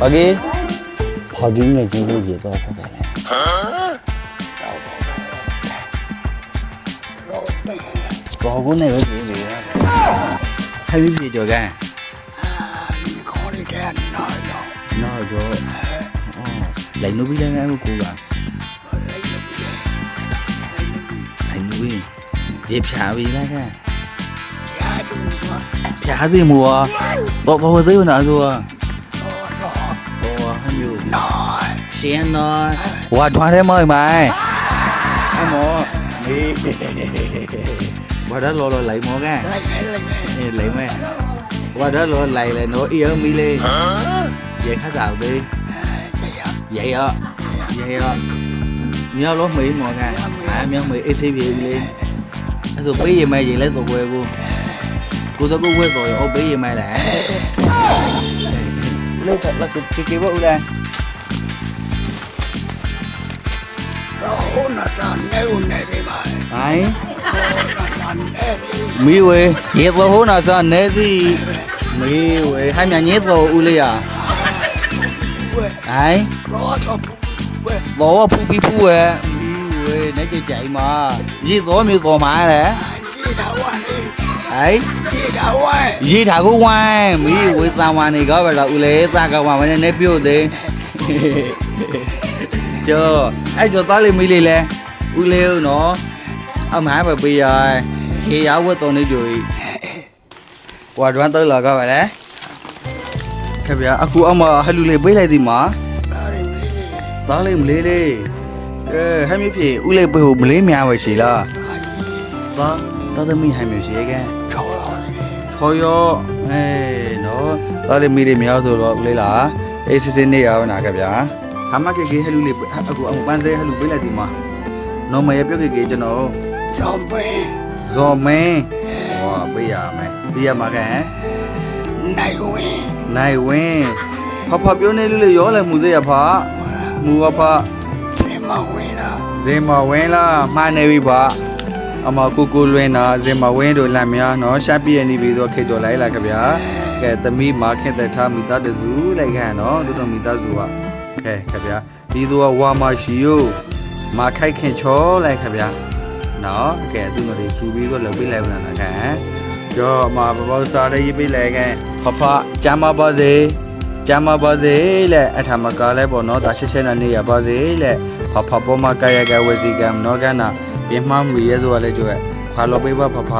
ဘာကြီးဘာကြီးနဲ့ကြီးလို့ရေတော့ခဲ့တယ်ကောကုန်းနဲ့ပဲပြေးနေရဟဲ့ပြီကြောကန်ခေါ်လိုက်တဲ့နော်တော့နော်ကြောအော်လိုက်နိုးပြီးလည်းငါ့ကိုကိုကလိုက်လို့ပြည့်လိုက်နိုးပြီး nội Chị em nội Ủa thoát em ơi mày. Em mồ Bà đó lô lô lấy mồ kìa Lấy mè Bà đó lô lấy lấy nó yêu mi lê Vậy khá giàu đi. Vậy ạ. Vậy ạ. Nhớ lốt mỹ mồ kìa À nhớ mỹ xí bì mi lê Tụi bí gì mày gì lấy tụi quê vô. Cô tao có quê rồi ô bí gì mày lẽ, Lưu thật là cực kỳ kỳ bốc ra ဘောဦးလဲတော့ဟိုနာဆန်နေဦးနေပြီပါဟိုင်းနာဆန်နေပြီမီဝဲရေတော့ဟိုနာစာနေသည်မီဝဲဟိုင်းမြညေတော့ဦးလေးอ่ะဝဲဟိုင်းတော့တော့ဝဲတော့ဖူဖီဖူဝဲမီဝဲနေကြကြိုင်မှာရေတော့မြေတော့မှာလေဒီတော့ဝမ်းနေဟိုင်းဒီတော့ဝမ်းရေထားကိုဝိုင်းမီဝေးသားဝါနေကပဲလားဦးလေသားကဝါမနေနေပြုတ်သေး ကျော်အဲ့ကျော်သားလေးမီလေးလဲဦးလေးဦးနော်အမဟာပဲပေးရခေရဝတ်တော်နေကြွေကွာဒွမ်းတော့လာကပဲလေခင်ဗျာအခုအမဟလူလေးပေးလိုက်ဒီမှာဒါရင်းလေးသားလေးမလေးလေးအဲဟမ်းမြဖြစ်ဦးလေးပေးဖို့မလေးများပဲရှိလားအာကြီးသားသားသမီးဟမ်းမြရှိရဲ့ကဲချောတော်စီခေါ်ရောအဲနော်သားလေးမီးလေးများဆိုတော့ဦးလေးလားအေးစစ်စစ်နေရအောင်နာခင်ဗျာ ဟာမကေကေဟလူလေးအခုအမပန်းစေဟလူပေးလိုက်ဒီမှာနော်မရပြုတ်ကေကေကျွန်တော်ဇောင်းပင်းဇော်မင်းဟောပေးရမယ်ပေးရမှာကဲနိုင်ဝင်နိုင်ဝင်းဖဖပြောနေလူလေးရောလဲမှုသေးရဖမူကဖစင်မဝင်လာဇင်မဝင်းလားမှားနေပြီဖအမကိုကိုလွင်တာဇင်မဝင်းတို့လမ်းများနော်ရှာပြည့်နေပြီတော့ခေတော်လိုက်လာခင်ဗျာကဲသမီးမာခင်သက်ထားမိသားတစုလိုက်ခံနော်တို့တို့မိသားစုက ကဲခင်ဗျာဒီသူကဝါမရှိယိုမာခိုက်ခင်ချောလိုက်ခင်ဗျာနော်ကဲသူတို့တွေစူပြီးတော့လုပ်ပေးလိုက်ပြန်လာခံကြောအမဘဘောစားလေးရေးပေးလိုက်ခံဖဖကျမ်းမပါစေကျမ်းမပါစေလက်အထမကလည်းပေါ့နော်ဒါရှက်ရှက်နဲ့နေရပါစေလက်ဖဖပေါ်မှာကာယကဝစီကံနောကနာပြမမှုရဲဆိုရလဲကြွယ်ခွာလို့ပေးပါဖဖ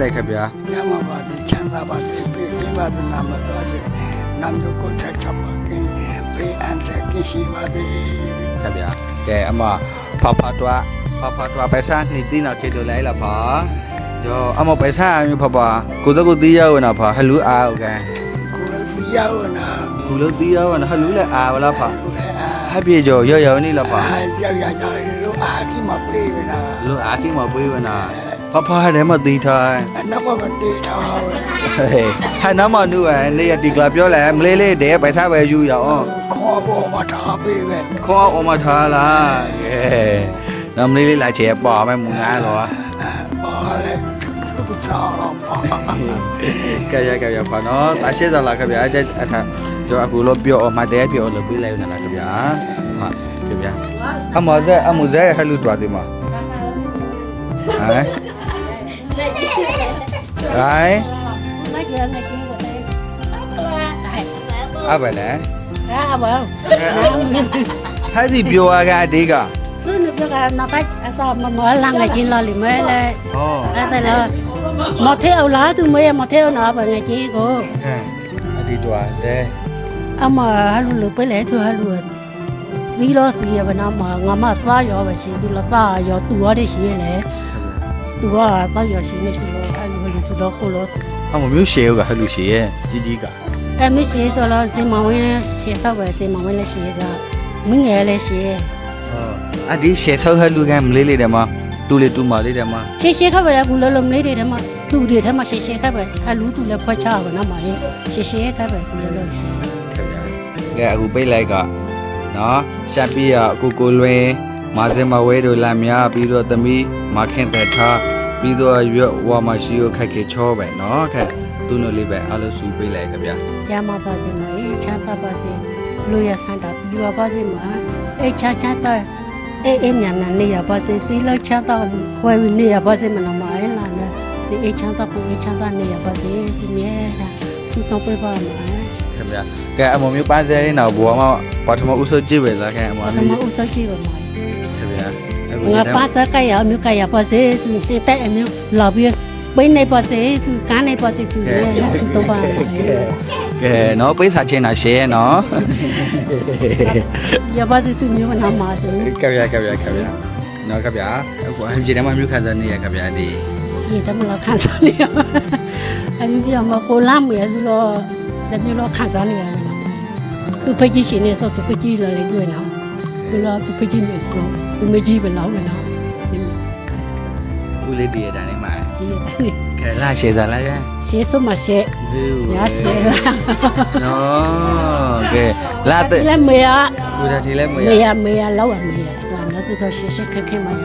လိုက်ခင်ဗျာကျမ်းပါစေချမ်းသာပါစေပြေပြေပါစေနာမပါစေနာမကိုဆက်ချပါကင်းပြေအ န်တက်ကရှိပါသည်ခဗျာကဲအမဖဖတွားဖဖတွားပဲစားနေတင်တော့ခေတို့လိုက်လာပါယောအမပဲစားအမျိုးဖဖကိုတော့ကိုတီးရဝင်တော့ဖဟလူအားဟုတ်ကဲကိုလည်းတီးရဝင်တော့ကိုလည်းတီးရဝင်တော့ဟလူလည်းအားဝလားဖဟပြေကျော်ရော့ရော်နေလားဖရောက်ရရောက်လို့အားကြီးမပေးဝင်တော့လို့အားကြီးမပေးဝင်တော့ဖဖထဲမှာတီးထိုင်အနောက်ကမတီးထိုင်ဟဲ့ဟာနမနူအနေရတီကလာပြောလဲမလေးလေးတဲပိုက်စားပဲယူရအောင် ခေါ်ပေါ်မှာထားပေးပဲခေါ်အောင်မထားလားကဲနမလေးလေးလာချေပေါ်မယ်မငါတော့ပါလေသူစားတော့ပါကဲရကဲရပါနော်အရှိသလားခင်ဗျာအကျအထကျွန်တော်အခုလို့ပြောအောင်မတဲပြောလို့ပြလိုက်နေတာခင်ဗျာဟုတ်ခင်ဗျာအမဇဲအမဇဲဟလူတွားဒီမှာဟမ်ဟမ် mấy chuyện này chuyện của đây Đấy. အဘလဲ ra bảo ဟဲ့ဒီပြောရကအဒီက cứ nước cho cả nó cách à, sao mà mở lăng ngày chín lo liền mới lên ဟော à tại là một theo lá tôi mới một theo nó bởi ngày chín cô ဟမ်အဒီတွားဇဲ ông mà halu lực với lẽ tôi halu đi lo gì mà nó mà ngắm mà ta yo mà xí thì là ta yo tua đấy xí lẽ tua ta yo xí này chú lo halu halu chú lo cô lo အမမျိုးရှေကဟလူရှေရဲ့ជីជីက em mới xí cho lo xí mà mới xí sao vậy xí mà mới là xí ra mới nghe là xí ဟောအဒီရှေဆောက်ဟလူကမလေးလေးတယ်မတူလေးတူမလေးတယ်မရှေ့ရှေ့ခက်ပဲကူလုံးလုံးလေးတွေထဲမှာသူတွေထဲမှာရှေ့ရှေ့ခက်ပဲအလူသူလည်းခွက်ချပါနော်မရင်ရှေ့ရှေ့ခက်ပဲကူလုံးလုံးရှေ့ခင်ဗျာကဲအခုပိတ်လိုက်ကနော်ရှက်ပြီးရအခုကိုလွင်မာစင်မဝဲတို့လမ်းများပြီးတော့သမီးမခင်တဲ့ထားပြီးတော့ရွက်ဝါမရှိကိုခက်ခဲချောပဲနော်ခက် သူတို့လေးပဲအားလုံးစုပိတ်လိုက်ခင်ဗျာရမပါစေမရင်ချမ်းသာပါစေလူရဆန္ဒပြီးပါပါစေမှာအေးချာချာတော့အေးအေးမြန်မြန်နေရပါစေစီလောက်ချတော့ဝယ်နေရပါစေမနမအဲလာနဲ့စီအေးချမ်းတော့ကိုအေးချမ်းတော့နေရပါစေစီမြဲတာစူတော့ပြပါမှာခင်ဗျာကဲအမေမျိုးပန်းစဲနေတော့ဘောမှာပထမဦးဆုံးကြည့်ပဲလားခင်အမေဘာလေးမှဥစားကြည့်ပါမှာခင်ဗျာအခုငါပါစကရအမျိုးကရပါစေစူချစ်တဲ့အမျိုးလာပြီး ပိနေပါစေစူကန်းနေပါစေစူရစူတော့ပါမှာကဲနော်ပိတ်စာချင်းတာရှယ်နော်ရပါစေစူမျိုးမနာမှာစူကဗျာကဗျာကဗျာနော်ကဗျာအခုအမ်ဂျီထဲမှာမြို့ခန်းစားနေရကဗျာဒီဒီတမလောက်ခန်းစားနေရအမျိုးပြမကိုလာမရစလို့တမျိုးလောက်ခန်းစားနေရမယ်သူဖိတ်ကြည့်ရှင်နေဆိုသူဖိတ်ကြည့်လာလေတွေ့နော်သူလာသူဖိတ်ကြည့်နေဆိုတော့သူမကြည့်ဘယ်လောက်လဲနော်ဒီဦးလေးတည်ရတာ နေမှာဒီရတယ်ကဲလာရှယ်စားလာရရှေးစမရှေးညာရှေးလာနော်ကဲလာတဲ့လဲမေရကိုဒါဒီလဲမရမေရမေရလောက်ရမေရလာမဆိုဆိုရှေးရှေးခက်ခဲမရ